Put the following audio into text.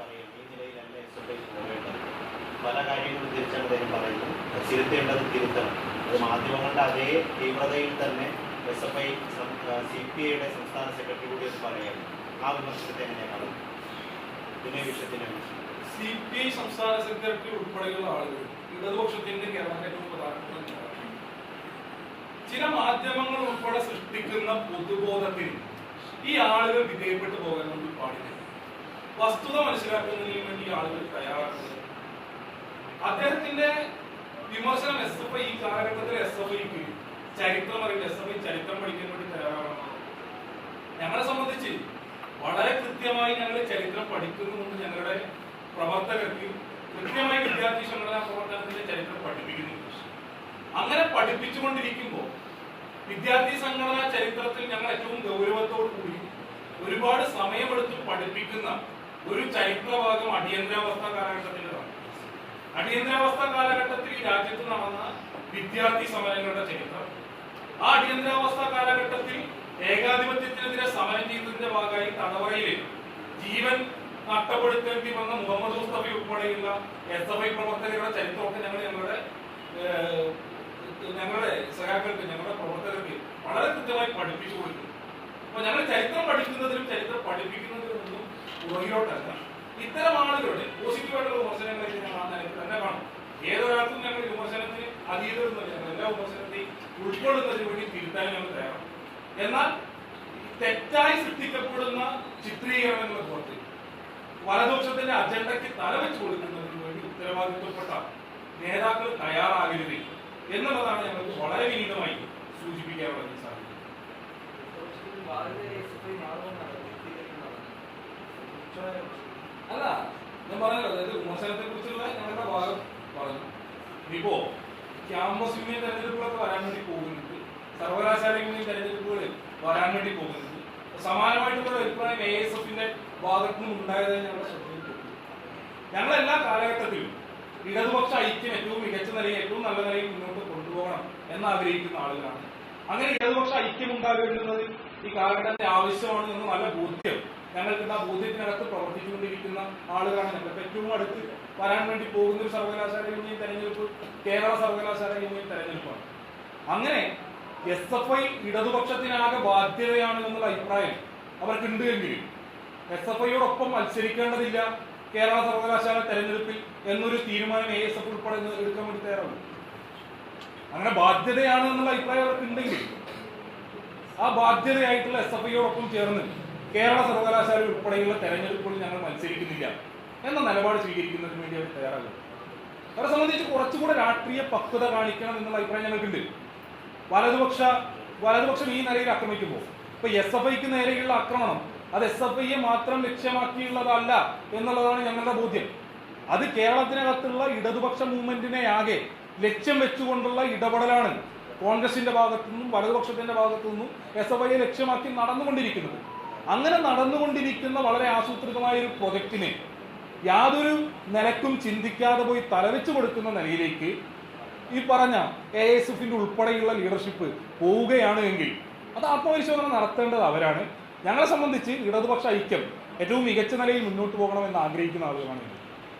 പറയുന്നു ഈ നിലയിലല്ല പോകേണ്ടത് പല കാര്യങ്ങളും തിരിച്ചാണ് പറയുന്നു. തിരുത്തേണ്ടത് തിരുത്തണം. അത് മാധ്യമങ്ങളുടെ അതേ തീവ്രതയിൽ തന്നെ S F I C P ഐയുടെ സംസ്ഥാന സെക്രട്ടറി കൂടി അത് പറയുന്നു ആ വിമർശനത്തെ എങ്ങനെയാണ് പിന്നെ വിഷയത്തിനെ സി പി ഐ സംസ്ഥാന സെക്രട്ടറി ഉൾപ്പെടെയുള്ള ആളുകൾ ഇടതുപക്ഷത്തിന്റെ കേരളത്തിന്റെ പ്രധാനപ്പെട്ട ചില മാധ്യമങ്ങൾ ഉൾപ്പെടെ സൃഷ്ടിക്കുന്ന പൊതുബോധത്തിന് ഈ ആളുകൾ വിധേയപ്പെട്ടു പോകാൻ വേണ്ടി പാടില്ല. വസ്തുത മനസ്സിലാക്കുന്നതിന് വേണ്ടി ആളുകൾ തയ്യാറാക്കുന്നത്. അദ്ദേഹത്തിന്റെ വിമർശനം എസ് എഫ് ഐ ഈ കാലഘട്ടത്തിൽ എസ് എഫ് ഐക്ക് ചരിത്രം അറിയില്ല എസ് എഫ് ഐ ചരിത്രം പഠിക്കാൻ വേണ്ടി തയ്യാറാകണം ഞങ്ങളെ സംബന്ധിച്ച് വളരെ കൃത്യമായി ഞങ്ങൾ ചരിത്രം പഠിക്കുന്നുണ്ട് ഞങ്ങളുടെ പ്രവർത്തകർക്ക് കൃത്യമായി വിദ്യാർത്ഥി സംഘടനാ പ്രവർത്തനത്തിന്റെ ചരിത്രം പഠിപ്പിക്കുന്നു. അങ്ങനെ പഠിപ്പിച്ചുകൊണ്ടിരിക്കുമ്പോൾ വിദ്യാർത്ഥി സംഘടനാ ചരിത്രത്തിൽ ഞങ്ങൾ ഏറ്റവും ഗൗരവത്തോടു കൂടി ഒരുപാട് സമയമെടുത്ത് പഠിപ്പിക്കുന്ന ഒരു ചരിത്രഭാഗം അടിയന്തരാവസ്ഥ കാലഘട്ടത്തിന്റെതാണ് അടിയന്തരാവസ്ഥ കാലഘട്ടത്തിൽ രാജ്യത്ത് നടന്ന വിദ്യാർത്ഥി സമരങ്ങളുടെ ചരിത്രം. ആ അടിയന്തരാവസ്ഥ കാലഘട്ടത്തിൽ ഏകാധിപത്യത്തിനെതിരെ സമരം ചെയ്തതിന്റെ ഭാഗമായി തടവറയിൽ ജീവൻ നഷ്ടപ്പെടുത്തേണ്ടി വന്ന മുഹമ്മദ് മുസ്തഫി ഉൾപ്പെടെയുള്ള എസ് എഫ് ഐ പ്രവർത്തകരുടെ ചരിത്രമൊക്കെ ഞങ്ങൾ ഞങ്ങളുടെ ഞങ്ങളുടെ സഹാക്കൾക്ക് ഞങ്ങളുടെ പ്രവർത്തകർക്ക് വളരെ കൃത്യമായി പഠിപ്പിച്ചു കൊടുക്കും അപ്പൊ ഞങ്ങൾ ചരിത്രം പഠിക്കുന്നതിലും ചരിത്രം പഠിപ്പിക്കുന്നതിലും പുറകിലോട്ടല്ല ഇത്തരം ആളുകളുടെ പോസിറ്റീവായിട്ടുള്ള വിമർശനങ്ങളെ ഞങ്ങൾ ആ നിലയ്ക്ക് തന്നെ കാണും. ഏതൊരാൾക്കും ഞങ്ങൾ വിമർശനത്തിന് അതീതമൊന്നുമില്ല ഞങ്ങൾ എല്ലാ വിമർശനത്തെയും ഉൾക്കൊള്ളുന്നതിന് വേണ്ടി തിരുത്താൻ ഞങ്ങൾ തയ്യാറാണ്. എന്നാൽ തെറ്റായി സൃഷ്ടിക്കപ്പെടുന്ന ചിത്രീകരണങ്ങളെ പുറത്ത് വലതുപക്ഷത്തിന്റെ അജണ്ടയ്ക്ക് തലവെച്ച് കൊടുക്കുന്നതിന് വേണ്ടി ഉത്തരവാദിത്വപ്പെട്ട നേതാക്കൾ തയ്യാറാകരുത് എന്നുള്ളതാണ് ഞങ്ങൾക്ക് വളരെ വിനീതമായി സൂചിപ്പിക്കാനുള്ള സാഹചര്യം അല്ല ഞാൻ പറഞ്ഞല്ലോ അതായത് വിമർശനത്തെ കുറിച്ചുള്ള ഞങ്ങളുടെ ഭാഗം പറഞ്ഞു. ഇപ്പോ ക്യാമ്പസ് യൂണിയൻ തെരഞ്ഞെടുപ്പുകളൊക്കെ വരാൻ വേണ്ടി പോകുന്നുണ്ട്. സർവകലാശാല യൂണിയൻ തെരഞ്ഞെടുപ്പുകൾ വരാൻ വേണ്ടി പോകുന്നുണ്ട്. സമാനമായിട്ടുള്ള അഭിപ്രായം എ എസ് എഫിന്റെ ഭാഗത്തു നിന്നും ഉണ്ടായതായി ഞങ്ങളുടെ ശ്രദ്ധയിൽപ്പെട്ടു ഞങ്ങൾ എല്ലാ കാലഘട്ടത്തിലും ഇടതുപക്ഷ ഐക്യം ഏറ്റവും മികച്ച നിലയിൽ ഏറ്റവും നല്ല നിലയിൽ മുന്നോട്ട് കൊണ്ടുപോകണം എന്ന് ആഗ്രഹിക്കുന്ന ആളുകളാണ്. അങ്ങനെ ഇടതുപക്ഷ ഐക്യം ഉണ്ടാകേണ്ടുന്നത് ഈ കാലഘട്ടത്തിന്റെ ആവശ്യമാണ് എന്ന് നല്ല ബോധ്യം ഞങ്ങൾക്ക് ആ ബോധ്യത്തിനകത്ത് പ്രവർത്തിച്ചുകൊണ്ടിരിക്കുന്ന ആളുകളാണ് ഞങ്ങൾ. ഏറ്റവും അടുത്ത് വരാൻ വേണ്ടി പോകുന്ന ഒരു സർവകലാശാല യൂണിയൻ തെരഞ്ഞെടുപ്പ് കേരള സർവകലാശാല യൂണിയൻ തെരഞ്ഞെടുപ്പാണ്. അങ്ങനെ എസ് എഫ് ഐ ഇടതുപക്ഷത്തിനാകെ ബാധ്യതയാണ് എന്നുള്ള അഭിപ്രായം അവർക്കുണ്ട് എങ്കിലും എസ് എഫ് ഐയോടൊപ്പം മത്സരിക്കേണ്ടതില്ല കേരള സർവകലാശാല തെരഞ്ഞെടുപ്പിൽ എന്നൊരു തീരുമാനം എ എസ് എഫ് ഉൾപ്പെടെ എടുക്കാൻ വേണ്ടി തയ്യാറാണ്. അങ്ങനെ ബാധ്യതയാണ് എന്നുള്ള അഭിപ്രായം അവർക്ക് ഉണ്ടെങ്കിൽ ആ ബാധ്യതയായിട്ടുള്ള എസ് എഫ് ഐയോടൊപ്പം ചേർന്ന് കേരള സർവകലാശാല ഉൾപ്പെടെയുള്ള തെരഞ്ഞെടുപ്പുകളിൽ ഞങ്ങൾ മത്സരിക്കുന്നില്ല എന്ന നിലപാട് സ്വീകരിക്കുന്നതിന് വേണ്ടി അവർ തയ്യാറാകും അവരെ സംബന്ധിച്ച് കുറച്ചുകൂടെ രാഷ്ട്രീയ പക്വത കാണിക്കണം എന്നുള്ള അഭിപ്രായം ഞങ്ങൾക്കുണ്ട്. വലതുപക്ഷ വലതുപക്ഷം ഈ നിലയിൽ ആക്രമിക്കുമ്പോൾ ഇപ്പൊ എസ് എഫ് ഐക്ക് നേരെയുള്ള ആക്രമണം അത് എസ് എഫ് ഐയെ മാത്രം ലക്ഷ്യമാക്കിയുള്ളതല്ല എന്നുള്ളതാണ് ഞങ്ങളുടെ ബോധ്യം. അത് കേരളത്തിനകത്തുള്ള ഇടതുപക്ഷ മൂവ്മെന്റിനെ ആകെ ലക്ഷ്യം വെച്ചുകൊണ്ടുള്ള ഇടപെടലാണ് കോൺഗ്രസിന്റെ ഭാഗത്തു നിന്നും വലതുപക്ഷത്തിന്റെ ഭാഗത്തു നിന്നും എസ് എഫ് ഐയെ ലക്ഷ്യമാക്കി നടന്നുകൊണ്ടിരിക്കുന്നത്. അങ്ങനെ നടന്നുകൊണ്ടിരിക്കുന്ന വളരെ ആസൂത്രിതമായ ഒരു പ്രൊജക്ടിനെ യാതൊരു നിലക്കും ചിന്തിക്കാതെ പോയി തലവെച്ച് കൊടുക്കുന്ന നിലയിലേക്ക് ഈ പറഞ്ഞ എ എസ് എഫിന്റെ ഉൾപ്പെടെയുള്ള ലീഡർഷിപ്പ് പോവുകയാണ് എങ്കിൽ അത് ആത്മപരിശോധന നടത്തേണ്ടത് അവരാണ് ഞങ്ങളെ സംബന്ധിച്ച് ഇടതുപക്ഷ ഐക്യം ഏറ്റവും മികച്ച നിലയിൽ മുന്നോട്ട് പോകണമെന്ന് ആഗ്രഹിക്കുന്ന ആളുകളാണ്.